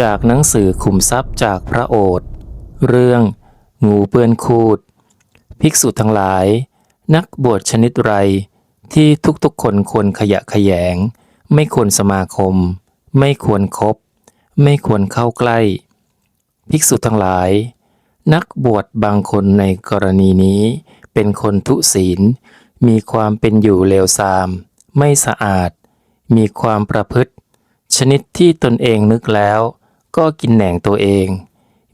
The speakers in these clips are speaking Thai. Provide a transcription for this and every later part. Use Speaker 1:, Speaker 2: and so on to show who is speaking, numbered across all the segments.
Speaker 1: จากหนังสือขุมทรัพย์จากพระโอษฐ์เรื่อง งูเปื้อนคูด ภิกษุทั้งหลาย นักบวชชนิดไร ที่ทุกๆคนควรขยะขยง ไม่ควรสมาคม ไม่ควรครบไม่ควรเข้าใกล้ ภิกษุทั้งหลาย นักบวชบางคนในกรณีนี้ เป็นคนทุศีล มีความเป็นอยู่เลวทราม ไม่สะอาด มีความประพฤติ ชนิดที่ตนเองนึกแล้ว ก็กินแหน่งตัวเอง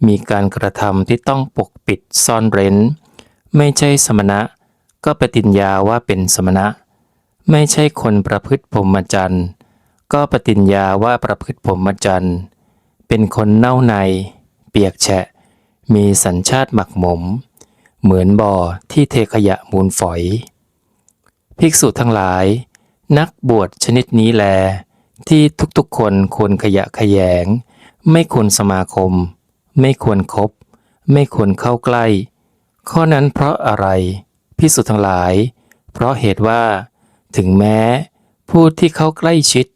Speaker 1: มีการกระทำที่ต้องปกปิดซ่อนเร้น ไม่ใช่สมณะ ก็ปฏิญญาว่าเป็นสมณะ ไม่ใช่คนประพฤติพรหมจรรย์ ก็ปฏิญญาว่าประพฤติพรหมจรรย์ เป็นคนเน่าใน เปียกแฉะ มีสัญชาติหมักหมม เหมือนบ่อที่เทขยะมูลฝอย ภิกษุทั้งหลาย นักบวชชนิดนี้แล ที่ทุกๆคนควรขยะแขยง ไม่ควรสมาคม ไม่ควรครบไม่ควรเข้าใกล้ ข้อนั้นเพราะอะไร พิสุทั้งหลาย เพราะเหตุว่า ถึงแม้ ผู้ที่เข้าใกล้ชิด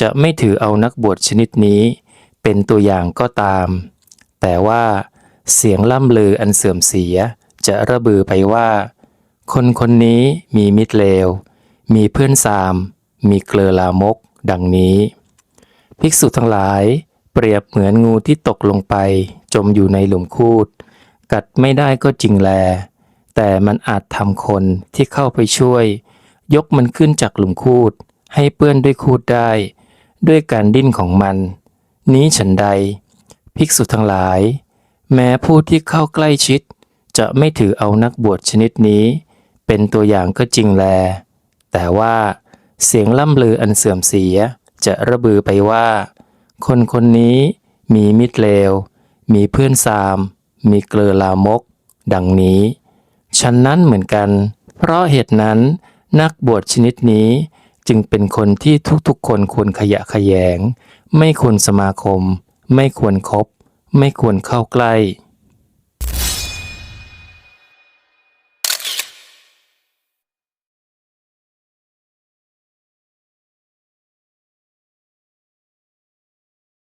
Speaker 1: จะไม่ถือเอานักบวชชนิดนี้ เป็นตัวอย่างก็ตาม แต่ว่า เสียงล่ำลืออันเสื่อมเสีย จะระบือไปว่า คนคนนี้มีมิตรเลว มีเพื่อนสาม มีเกลือลามก ดังนี้ ภิกษุทั้งหลาย เปรียบเหมือนงูที่ตกลงไป จมอยู่ในหลุมคูด กัดไม่ได้ก็จริงแล แต่มันอาจทำคนที่เข้าไปช่วย ยกมันขึ้นจากหลุมคูด ให้เปื้อนด้วยคูดได้ ด้วยการดิ้นของมัน นี้ฉันใด ภิกษุทั้งหลาย แม้ผู้ที่เข้าใกล้ชิด จะไม่ถือเอานักบวชชนิดนี้ เป็นตัวอย่างก็จริงแล แต่ว่าเสียงล่ำลืออันเสื่อมเสียจะระบือไปว่า คนคนนี้มีมิตรเลว มีเพื่อนสาม มีเกลือลามก ดังนี้ฉันนั้นเหมือนกัน เพราะเหตุนั้นนักบวชชนิดนี้จึงเป็นคนที่ทุกๆ คนควรขยะขยง ไม่ควรสมาคม ไม่ควรครบ ไม่ควรเข้าใกล้